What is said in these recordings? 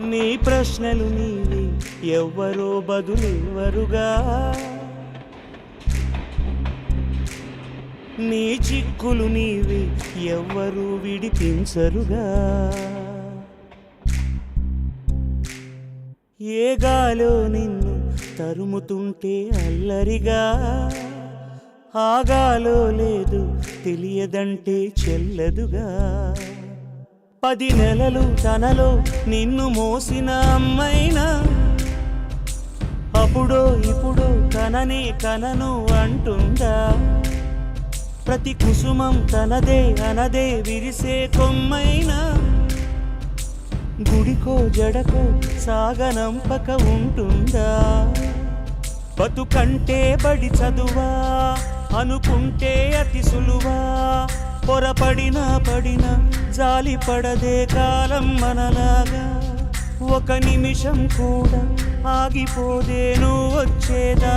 నీ ప్రశ్నలు నీవి ఎవ్వరో బదులెవ్వరుగా. నీ చిక్కులు నీవి ఎవ్వరూ విడిపించరుగా. ఏ గాలో నిన్ను తరుముతుంటే అల్లరిగా. ఆగాలో లేదు తెలియదంటే చెల్లదుగా. పది నెలలు తనలో నిన్ను మోసిన అమ్మైనా? అప్పుడో ఇప్పుడు కననే కనను అంటుందా? ప్రతి కుసుమం తనదే అనదే విరిసే కొమ్మైనా? గుడికో జడకో సాగనంపక ఉంటుందా? బతుకంటే బడి చదువా అనుకుంటే అతి సులువా? పొరపడినా పడినా జాలి పడదే కాలం మనలాగా. ఒక నిమిషం కూడా ఆగిపోదే వచ్చేదా?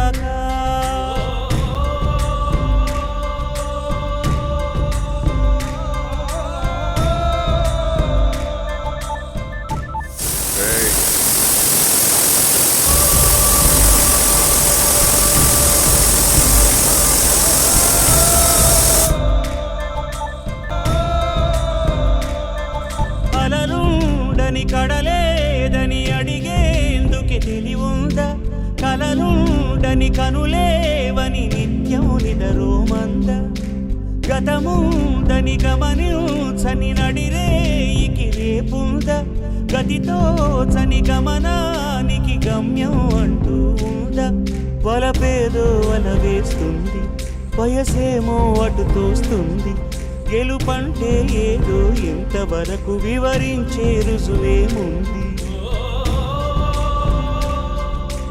కలలుండని కడలేదని అడిగేందుకే తెలివుందా? కలలుండని కనులేవని నిత్యం నిదరోమంద? గతముందని గమనించని నడిరేయికి రేపుంద? గతితో చని గమనానికి గమ్యం అంటూ ఉందా? వలపేదో వల వేస్తుంది వయసేమో అటు తోస్తుంది గెలుపంటే ఏదో ఇంతవరకు వివరించే రుజువేముంది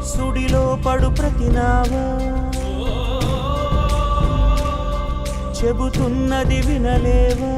సుడిలో పడు ప్రతినావా చెబుతున్నది వినలేవా?